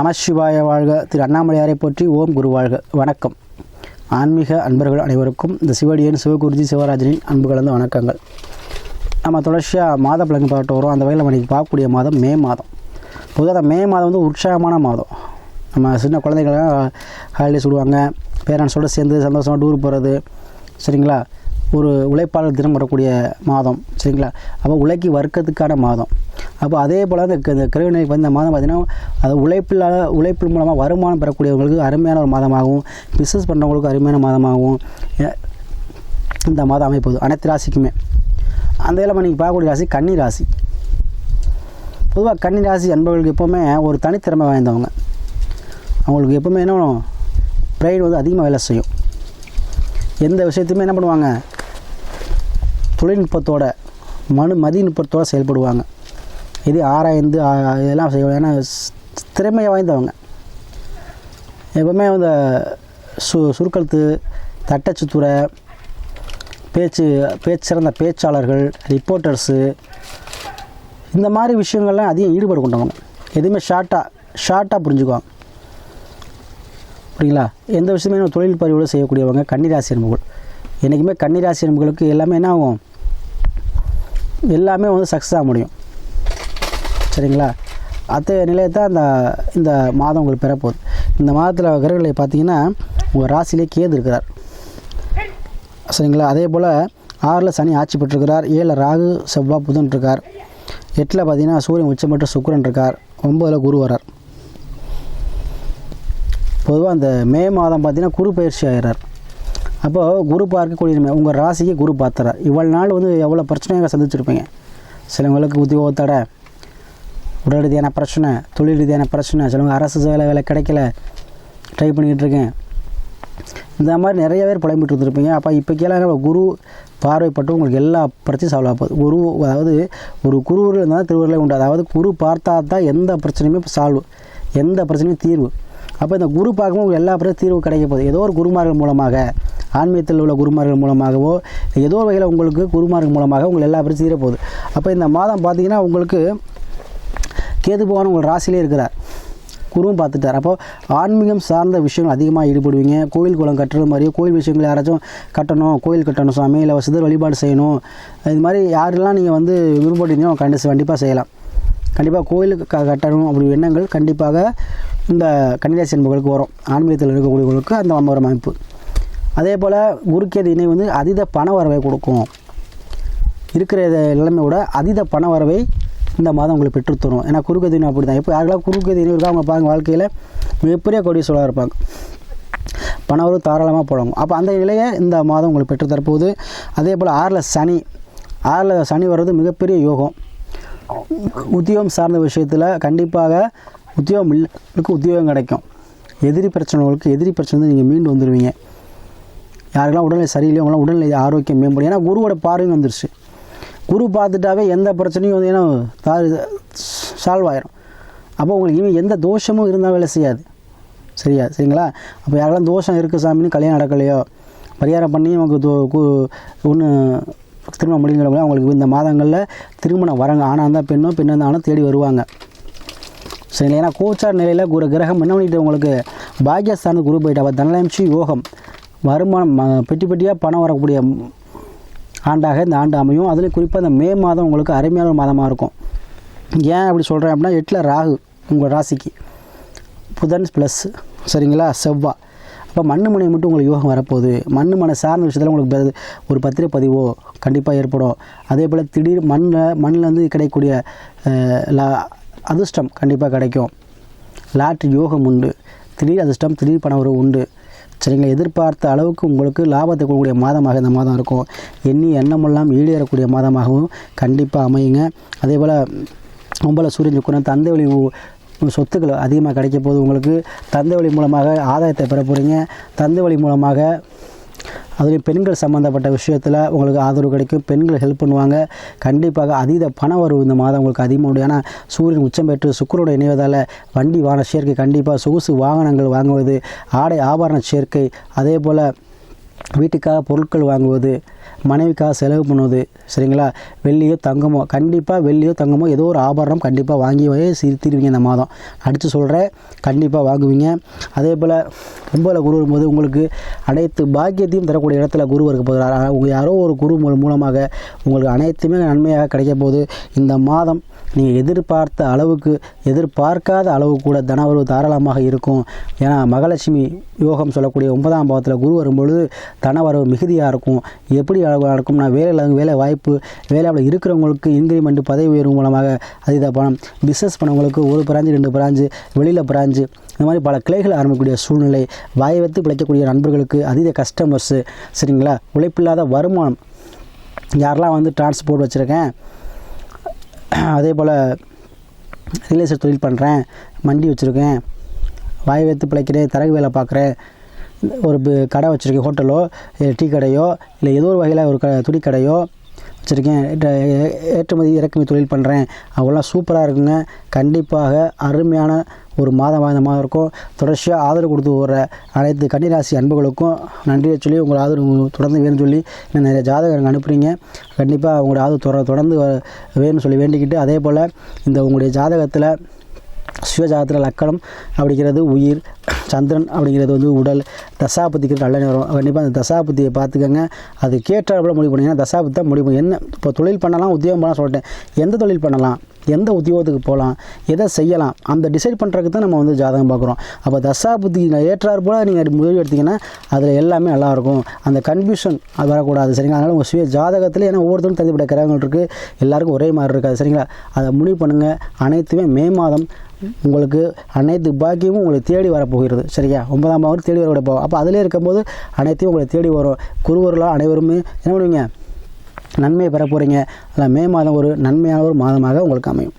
நமசிவாய வாழ்க. திரு அண்ணாமலையாரை போற்றி ஓம் குரு வாழ்க. வணக்கம். ஆன்மீக அன்பர்கள் அனைவருக்கும் இந்த சிவடியன் சிவகுருஜி சிவராஜனின் அன்பு கலந்த வணக்கங்கள். நம்ம தொடர்ச்சியாக மாத பலன் பார்த்து வரோம் அந்த வகையில் நம்ம இன்றைக்கி பார்க்கக்கூடிய மாதம் மே மாதம். பொதுவாக மே மாதம் வந்து உற்சாகமான மாதம். நம்ம சின்ன குழந்தைகள்லாம் ஹாலிடேஸ் விடுவாங்க. பேரண்ட்ஸோடு சேர்ந்து சந்தோஷமாக டூர் போகிறது சரிங்களா? ஒரு உழைப்பாளர் தினம் வரக்கூடிய மாதம் சரிங்களா? அப்போ உழைக்கி வர்க்கத்துக்கான மாதம். அப்போ அதே போல் அந்த இந்த கிரகணிக்கு வந்து இந்த மாதம் பார்த்திங்கன்னா அது உழைப்பில் உழைப்பின் மூலமாக வருமானம் பெறக்கூடியவங்களுக்கு அருமையான ஒரு மாதமாகவும் பிஸ்னஸ் பண்ணுறவங்களுக்கு அருமையான மாதமாகவும் இந்த மாதம் அமைப்பது அனைத்து ராசிக்குமே. அந்த இதில் நீங்கள் பார்க்கக்கூடிய ராசி கன்னி ராசி. பொதுவாக கன்னி ராசி அன்பர்களுக்கு எப்போவுமே ஒரு தனித்திறமை வாய்ந்தவங்க. அவங்களுக்கு எப்போவுமே என்ன பண்ணும்? வந்து அதிகமாக வேலை செய்யும். எந்த விஷயத்தையுமே என்ன பண்ணுவாங்க? தொழில்நுட்பத்தோட மனு மதிநுட்பத்தோடு செயல்படுவாங்க. இது ஆராய்ந்து இதெல்லாம் செய்வாங்க. ஏன்னா திறமையை வாய்ந்தவங்க. எப்பவுமே அந்த சு சுருக்கெழுத்து தட்டச்சுத்துறை பேச்சு பேச்சு சிறந்த பேச்சாளர்கள் ரிப்போர்ட்டர்ஸு இந்த மாதிரி விஷயங்கள்லாம் அதிகம் ஈடுபாடு கொண்டவங்க. எதுவுமே ஷார்ட்டாக ஷார்ட்டாக புரிஞ்சுக்குவாங்க. புரியுங்களா? எந்த விஷயமே நம்ம தொழில் பதிவோடு செய்யக்கூடியவங்க கன்னிராசி அன்புகள். என்றைக்குமே கன்னிராசி அன்புகளுக்கு எல்லாமே என்ன ஆகும்? எல்லாமே வந்து சக்ஸஸ் ஆக முடியும். சரிங்களா? அத்தகைய நிலையை தான் இந்த இந்த மாதம் உங்களுக்கு பெறப்போகுது இந்த மாதத்தில் கிரகங்களை பார்த்தீங்கன்னா உங்கள் ராசியிலே கேது இருக்கிறார். சரிங்களா? அதே போல் ஆறில் சனி ஆட்சி பெற்றிருக்கிறார். ஏழில் ராகு செவ்வாய் புதன் இருக்கார். எட்டில் பார்த்தீங்கன்னா சூரியன் உச்சம் பெற்ற சுக்கிரன் இருக்கார். ஒம்பதில் குரு வரார் பொதுவாக அந்த மே மாதம் பார்த்தீங்கன்னா குரு பயிற்சி ஆகிறார். அப்போது குரு பார்க்கக்கூடிய உங்கள் ராசிக்கு குரு பார்த்துறார் இவ்வளோ நாள் வந்து எவ்வளோ பிரச்சனையாக சந்திச்சிருப்பீங்க. சிலவங்களுக்கு உத்தியோகத்தோட உடல் ரீதியான பிரச்சனை தொழில் ரீதியான பிரச்சனை சிலவங்க அரசு வேலை வேலை கிடைக்கல ட்ரை பண்ணிக்கிட்டு இருக்கேன். இந்த மாதிரி நிறைய பேர் புலம்பிட்டு இருந்திருப்பீங்க. அப்போ இப்போ கேளாங்க குரு பார்வைப்பட்டு உங்களுக்கு எல்லா பிரச்சனையும் சால்வ் ஆகுது குரு அதாவது ஒரு குருவில் இருந்தால் திருவருளே உண்டு. அதாவது குரு பார்த்தா தான் எந்த பிரச்சனையுமே சால்வ் எந்த பிரச்சனையும் தீர்வு. அப்போ இந்த குரு பார்க்கும்போது எல்லா பிரச்சனையும் தீர்வு கிடைக்க போகுது. ஏதோ ஒரு குருமார்கள் மூலமாக ஆன்மீகத்தில் உள்ள குருமார்கள் மூலமாகவோ ஏதோ ஒரு வகையில் உங்களுக்கு குருமார்கள் மூலமாக உங்களுக்கு எல்லா பிரச்சனையும் தீர போகுது. அப்போ இந்த மாதம் பார்த்தீங்கன்னா உங்களுக்கு கேது பகவான் உங்கள் ராசியிலே இருக்கிறார். குருவும் பார்த்துட்டார். அப்போ ஆன்மீகம் சார்ந்த விஷயங்கள் அதிகமாக ஈடுபடுவீங்க. கோயில் குளம் கட்டுறது மாதிரியோ கோயில் விஷயங்கள் யாராச்சும் கட்டணும் கோயில் கட்டணும் சாமி இல்லை சிதர் வழிபாடு செய்யணும். இது மாதிரி யாரெல்லாம் நீங்கள் வந்து விருப்பப்பட்டீங்களோ கண்டிப்பாக கண்டிப்பாக செய்யலாம். கண்டிப்பாக கோயிலுக்கு க கட்டணும் அப்படி எண்ணங்கள் கண்டிப்பாக இந்த கன்னிராசி என்பவர்களுக்கு வரும். ஆன்மீகத்தில் இருக்கக்கூடியவர்களுக்கு அந்த ஒரு அமைப்பு. அதே போல் குருக்கேது இணை வந்து அதீத பண வரவை கொடுக்கும். இருக்கிற இத நிலைமை விட அதீத பண வரவை இந்த மாதம் உங்களுக்கு பெற்றுத்தரும் ஏன்னா குறுக்கதினம் அப்படி தான் இப்போ யாருக்கெல்லாம் குறுக்கதினம் இருக்கோ அவங்க பாருங்க வாழ்க்கையில் மிகப்பெரிய கோடீஸ்வராக இருப்பாங்க. பணவரும் தாராளமாக போடுவாங்க அப்போ அந்த நிலையை இந்த மாதம் உங்களுக்கு பெற்று தரப்போகுது. அதே போல் ஆறில் சனி. ஆறில் சனி வர்றது மிகப்பெரிய யோகம். உத்தியோகம் சார்ந்த விஷயத்தில் கண்டிப்பாக உத்தியோகம் இல்லைக்கு உத்தியோகம் கிடைக்கும். எதிரி பிரச்சனைகளுக்கு எதிரி பிரச்சனை நீங்கள் மீண்டு வந்துடுவீங்க யாருக்கெல்லாம் உடல்நிலை சரியில்லையோ அவங்களாம் உடல்நிலை ஆரோக்கியம் மேம்படும். ஏன்னா குருவோட பார்வையும் வந்துருச்சு. குரு பார்த்துட்டாவே எந்த பிரச்சனையும் வந்து ஏன்னா தாரு சால்வ் ஆயிரும். அப்போ உங்களுக்கு இவன் எந்த தோஷமும் இருந்தால் வேலை செய்யாது. சரியா? சரிங்களா? அப்போ யாரெல்லாம் தோஷம் இருக்குது சாமின்னு கல்யாணம் நடக்கலையோ பரிகாரம் பண்ணி நமக்கு ஒன்று திருமணம் முடிங்கிறவங்க அவங்களுக்கு இந்த மாதங்களில் திருமணம் வரங்க. ஆனால் இருந்தால் பெண்ணோ பெண்ணாக இருந்தாலும் தேடி வருவாங்க. சரிங்களா ஏன்னா கோச்சார் நிலையில் குரு கிரகம் என்ன பண்ணிட்டு உங்களுக்கு? பாக்கியஸ்தான குரு போயிட்டு அப்போ தனலம்சி யோகம். வருமானம் பெட்டி பெட்டியாக பணம் வரக்கூடிய ஆண்டாக இந்த ஆண்டு அமையும். அதில் குறிப்பாக இந்த மே மாதம் உங்களுக்கு அருமையான மாதமாக இருக்கும். ஏன் அப்படி சொல்கிறேன் அப்படின்னா எட்டில் ராகு உங்கள் ராசிக்கு. புதன் ப்ளஸ் சரிங்களா? செவ்வாய் அப்போ மண்ணு மனை மட்டும் உங்களுக்கு யோகம் வரப்போகுது. மண்ணு மனை சார்ந்த விஷயத்தில் உங்களுக்கு ஒரு பத்திரிகை பதிவோ கண்டிப்பாக ஏற்படும். அதே போல் திடீர் மண்ணில் மண்ணிலேருந்து கிடைக்கக்கூடிய லா- அதிர்ஷ்டம் கண்டிப்பாக கிடைக்கும். லாட்ரி யோகம் உண்டு. திடீர் அதிர்ஷ்டம் திடீர் பண உறவு உண்டு. சரிங்களா எதிர்பார்த்த அளவுக்கு உங்களுக்கு லாபத்தை கொடுக்கக்கூடிய மாதமாக இந்த மாதம் இருக்கும். எண்ணி எண்ணமெல்லாம் ஈடேறக்கூடிய மாதமாகவும் கண்டிப்பாக அமையுங்க. அதே போல் ஒம்பல சூரியன் சுக்கரன் தந்தை வழி சொத்துக்கள் அதிகமாக கிடைக்க போகுது உங்களுக்கு தந்தை வழி மூலமாக ஆதாயத்தை பெற போகிறீங்க தந்தை வழி மூலமாக அதுலேயும் பெண்கள் சம்மந்தப்பட்ட விஷயத்தில் உங்களுக்கு ஆதரவு கிடைக்கும். பெண்கள் ஹெல்ப் பண்ணுவாங்க. கண்டிப்பாக அதீத பண வரவு இந்த மாதம் உங்களுக்கு அதிகமாக உண்டு. ஏன்னா சூரியன் உச்சம் பெற்று சுக்கரோட இணைவதால் வண்டி வாகன சேர்க்கை கண்டிப்பாக சொகுசு வாகனங்கள் வாங்குவது ஆடை ஆபரண சேர்க்கை அதே போல் வீட்டுக்காக பொருட்கள் வாங்குவது மனைவிக்காக செலவு பண்ணுவது சரிங்களா? வெள்ளியோ தங்கமோ கண்டிப்பாக வெள்ளியோ தங்கமோ ஏதோ ஒரு ஆபரணம் கண்டிப்பாக வாங்கி சிரித்திருவீங்க இந்த மாதம். அடித்து சொல்கிறேன் கண்டிப்பாக வாங்குவீங்க. அதே போல் கும்பல குரு வரும்போது உங்களுக்கு அனைத்து பாக்கியத்தையும் தரக்கூடிய இடத்துல குரு இருக்க போகிறார். உங்கள் யாரோ ஒரு குரு மூலமாக உங்களுக்கு அனைத்துமே நன்மையாக கிடைக்க போகுது. இந்த மாதம் நீங்கள் எதிர்பார்த்த அளவுக்கு எதிர்பார்க்காத அளவு கூட தனவரவு தாராளமாக இருக்கும். ஏன்னா மகாலட்சுமி யோகம் சொல்லக்கூடிய ஒன்பதாம் பாவத்தில் குரு வரும்பொழுது தனவரவு மிகுதியாக இருக்கும். எப்படி அளவு நடக்கும்னா வேலையில் வேலை வாய்ப்பு வேலையில் இருக்கிறவங்களுக்கு இன்க்ரிமெண்ட் பதவி உயர்வு மூலமாக அதிக பணம் பிஸ்னஸ் பண்ணவங்களுக்கு ஒரு பிராஞ்சு ரெண்டு பிராஞ்சு வெளியில் பிராஞ்சு இந்த மாதிரி பல கிளைகள் ஆரம்பிக்கக்கூடிய சூழ்நிலை வாயை வைத்து பிழைக்கக்கூடிய நண்பர்களுக்கு அதீத கஸ்டமர்ஸு சரிங்களா? உழைப்பில்லாத வருமானம். யாரெல்லாம் வந்து டிரான்ஸ்போர்ட் வச்சுருக்கேன்? அதே போல் ரியல் எஸ்டேட் தொழில் பண்ணுறேன் மண்டி வச்சுருக்கேன் வாய் வைத்து பிழைக்கிறேன் தரகு வேலை பார்க்குறேன் ஒரு கடை வச்சுருக்கேன் ஹோட்டலோ இல்லை டீ கடையோ இல்லை ஏதோ ஒரு வகையில் ஒரு க துணி கடையோ வச்சுருக்கேன். ஏ- ஏற்றுமதி இறக்குமதி தொழில் பண்ணுறேன் அவங்களாம் சூப்பராக இருக்குங்க. கண்டிப்பாக அருமையான ஒரு மாதம் மாதமாக இருக்கும். தொடர்ச்சியாக ஆதரவு கொடுத்து வர அனைத்து கன்னிராசி அன்புகளுக்கும் நன்றியை சொல்லி உங்கள் ஆதரவு தொடர்ந்து வேணும்னு சொல்லி இன்னும் நிறைய ஜாதகம் அனுப்புகிறீங்க கண்டிப்பாக உங்களோட ஆதரவு தொடர்ந்து வ- வேணும்னு சொல்லி வேண்டிக்கிட்டு அதே போல் இந்த உங்களுடைய ஜாதகத்தில் சுயஜாதத்தில் லக்கணம் அப்படிங்கிறது உயிர் சந்திரன் அப்படிங்கிறது வந்து உடல் தசாபதிக்கு நல்ல நேரம். கண்டிப்பாக அந்த தசாபதியை பார்த்துக்கோங்க. அது கேட்டால் முடிவு பண்ணிங்கன்னா தசாபதி தான் முடிவு என்ன இப்போ தொழில் பண்ணலாம் உத்தியோகம் பண்ணலாம் சொல்லிட்டேன். எந்த தொழில் பண்ணலாம் எந்த உத்தியோகத்துக்கு போகலாம் எதை செய்யலாம் அந்த டிசைட் பண்ணுறதுக்கு தான் நம்ம வந்து ஜாதகம் பார்க்குறோம். அப்போ தசாபுத்தி ஏற்றாறு போல் நீங்கள் முடிவு எடுத்திங்கன்னா அதில் எல்லாமே நல்லாயிருக்கும் அந்த கன்ஃபியூஷன் அது வரக்கூடாது சரிங்களா? அதனால் உங்கள் சுய ஜாதகத்தில் ஏன்னா ஒவ்வொருத்தரும் தனிப்பட்ட கிரகங்கள் இருக்குது எல்லாருக்கும் ஒரே மாதிரி இருக்காது சரிங்களா? அதை முடிவு பண்ணுங்கள் அனைத்துமே மே மாதம் உங்களுக்கு அனைத்து பாக்கியமும் உங்களை தேடி வரப்போகிறது. சரியா? ஒன்பதாம் பாவம் தேடி வர போகும் அப்போ அதிலே இருக்கும்போது அனைத்தையும் உங்களை தேடி வரும். குருவர்களாக அனைவருமே என்ன பண்ணுவீங்க? நன்மையை பெற போகிறீங்க அதில் மே மாதம் ஒரு நன்மையான ஒரு மாதமாக உங்களுக்கு அமையும்.